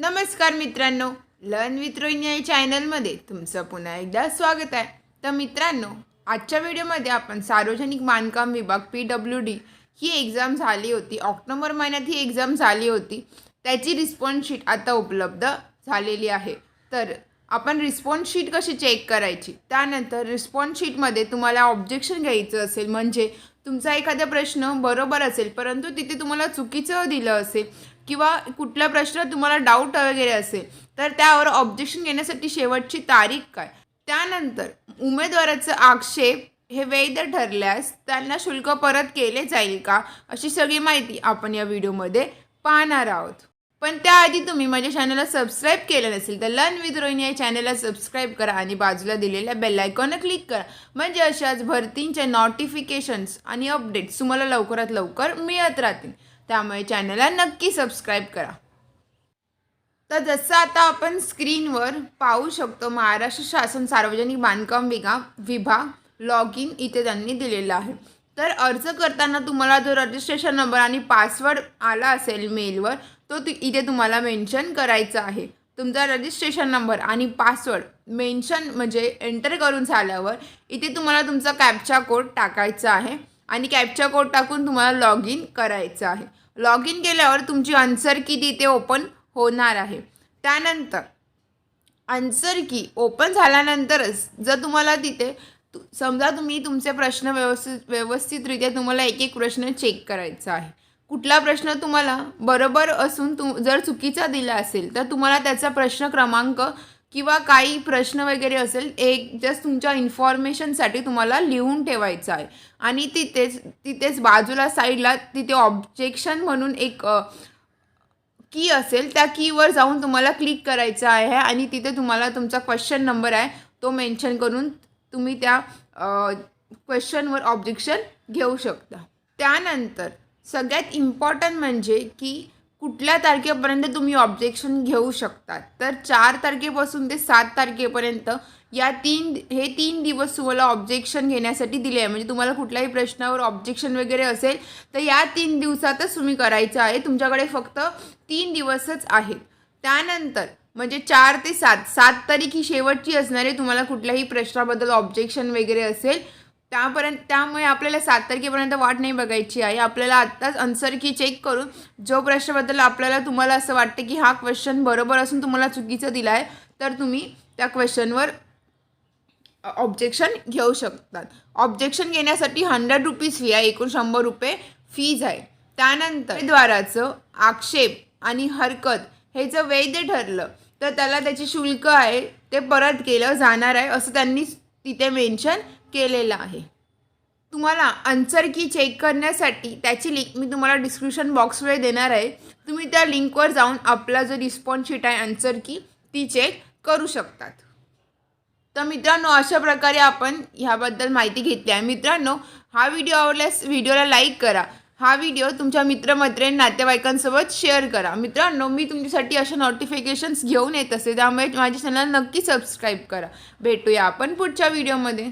नमस्कार मित्रांनो learn with Rohini या चॅनलमध्ये तुमचं पुन्हा एकदा स्वागत आहे. तर मित्रांनो आजच्या व्हिडिओमध्ये आपण सार्वजनिक बांधकाम विभाग पी डब्ल्यू डी ही एक्झाम झाली होती. ऑक्टोबर महिन्यात ही एक्झाम झाली होती. त्याची रिस्पॉन्स शीट आता उपलब्ध झालेली आहे. तर आपण रिस्पॉन्स शीट कशी चेक करायची? त्यानंतर रिस्पॉन्स शीटमध्ये तुम्हाला ऑब्जेक्शन घ्यायचं असेल म्हणजे तुमचा एखादा प्रश्न बरोबर असेल परंतु तिथे तुम्हाला चुकीचं दिलं असेल किंवा कुठला प्रश्न तुम्हाला डाऊट वगैरे असेल तर त्यावर ऑब्जेक्शन घेण्यासाठी शेवटची तारीख काय? त्यानंतर उमेदवाराचं आक्षेप हे वैध ठरल्यास त्यांना शुल्क परत केले जाईल का? अशी सगळी माहिती आपण या व्हिडिओमध्ये पाहणार आहोत. पण त्याआधी तुम्ही माझ्या चॅनलला सबस्क्राईब केलं नसेल तर लर्न विथ रोहिणी या चॅनलला सबस्क्राईब करा आणि बाजूला दिलेल्या बेल आयकॉनला क्लिक करा. म्हणजे अशाच भरतींचे नोटिफिकेशन्स आणि अपडेट्स तुम्हाला लवकरात लवकर मिळत राहतील. त्यामुळे चॅनलला नक्की सबस्क्राईब करा. तर जसं आता आपण स्क्रीनवर पाहू शकतो महाराष्ट्र शासन सार्वजनिक बांधकाम विभाग विभाग लॉग इन इथे त्यांनी दिलेलं आहे. तर अर्ज करताना तुम्हाला जो रजिस्ट्रेशन नंबर आणि पासवर्ड आला असेल मेलवर तो ति इथे तुम्हाला मेन्शन करायचा आहे. तुमचा रजिस्ट्रेशन नंबर आणि पासवर्ड मेन्शन म्हणजे एंटर करून झाल्यावर इथे तुम्हाला तुमचा कॅपचा कोड टाकायचा आहे आणि कॅपचा कोड टाकून तुम्हाला लॉग इन करायचं आहे. लॉग इन केल्यावर तुमची आन्सर की तिथे ओपन होणार आहे. त्यानंतर आन्सर की ओपन झाल्यानंतरच जर तुम्हाला तिथे समजा तुम्ही तुमचे प्रश्न व्यवस्थित व्यवस्थितरित्या तुम्हाला एक एक प्रश्न चेक करायचा आहे. कुठला प्रश्न तुम्हाला बरोबर असून तु जर चुकीचा दिला असेल तर तुम्हाला त्याचा प्रश्न क्रमांक किंवा काही प्रश्न वगैरे असेल एक जस्ट तुमच्या इन्फॉर्मेशनसाठी तुम्हाला लिहून ठेवायचं आहे. आणि तिथेच तिथेच बाजूला साईडला तिथे ऑब्जेक्शन म्हणून एक की असेल त्या कीवर जाऊन तुम्हाला क्लिक करायचं आहे आणि तिथे तुम्हाला तुमचा क्वेश्चन नंबर आहे तो मेन्शन करून तुम्ही त्या क्वेश्चनवर ऑब्जेक्शन घेऊ शकता. त्यानंतर सगळ्यात इम्पॉर्टंट म्हणजे की कुठल्या तारखेपर्यंत तुम्ही ऑब्जेक्शन घेऊ शकतात. तर चार तारखेपासून ते सात तारखेपर्यंत या तीन हे तीन दिवस तुम्हाला ऑब्जेक्शन घेण्यासाठी दिले आहे. म्हणजे तुम्हाला कुठल्याही प्रश्नावर ऑब्जेक्शन वगैरे असेल तर या तीन दिवसातच तुम्ही करायचं आहे. तुमच्याकडे फक्त तीन दिवसच आहेत. त्यानंतर म्हणजे चार ते सात सात तारीख ही शेवटची असणारे तुम्हाला कुठल्याही प्रश्नाबद्दल ऑब्जेक्शन वगैरे असेल त्यापर्यंत त्यामुळे आपल्याला सात तारखेपर्यंत वाट नाही बघायची आहे आपल्याला आत्ताच आन्सर की चेक करून जो प्रश्नबद्दल आपल्याला तुम्हाला असं वाटतं की हा क्वेश्चन बरोबर असून तुम्हाला चुकीचं दिला आहे तर तुम्ही त्या क्वेश्चनवर ऑब्जेक्शन घेऊ शकतात. ऑब्जेक्शन घेण्यासाठी हंड्रेड रुपीज फी आहे एकूण शंभर रुपये फीज आहे. त्यानंतर द्वाराचं आक्षेप आणि हरकत हे जर वैध ठरलं तर त्याला त्याचे शुल्क आहे ते परत केलं जाणार आहे असं त्यांनी तिथे मेन्शन केलेला आहे. तुम्हाला आन्सर की चेक करण्यासाठी त्याची लिंक मी तुम्हाला डिस्क्रिप्शन बॉक्सवर देणार आहे. तुम्ही त्या लिंकवर जाऊन आपला जो रिस्पॉन्स शीट आहे आन्सर की ती चेक करू शकतात. तर मित्रांनो अशा प्रकारे आपण ह्याबद्दल माहिती घेतली आहे. मित्रांनो हा व्हिडिओ आवडल्यास व्हिडिओला लाईक करा. हा व्हिडिओ तुमच्या मित्रमैत्रीण नातेवाईकांसोबत शेअर करा. मित्रांनो मी तुमच्यासाठी अशा नोटिफिकेशन्स घेऊन येत असते. त्यामुळे माझ्या चॅनल नक्की सबस्क्राईब करा. भेटूया आपण पुढच्या व्हिडिओमध्ये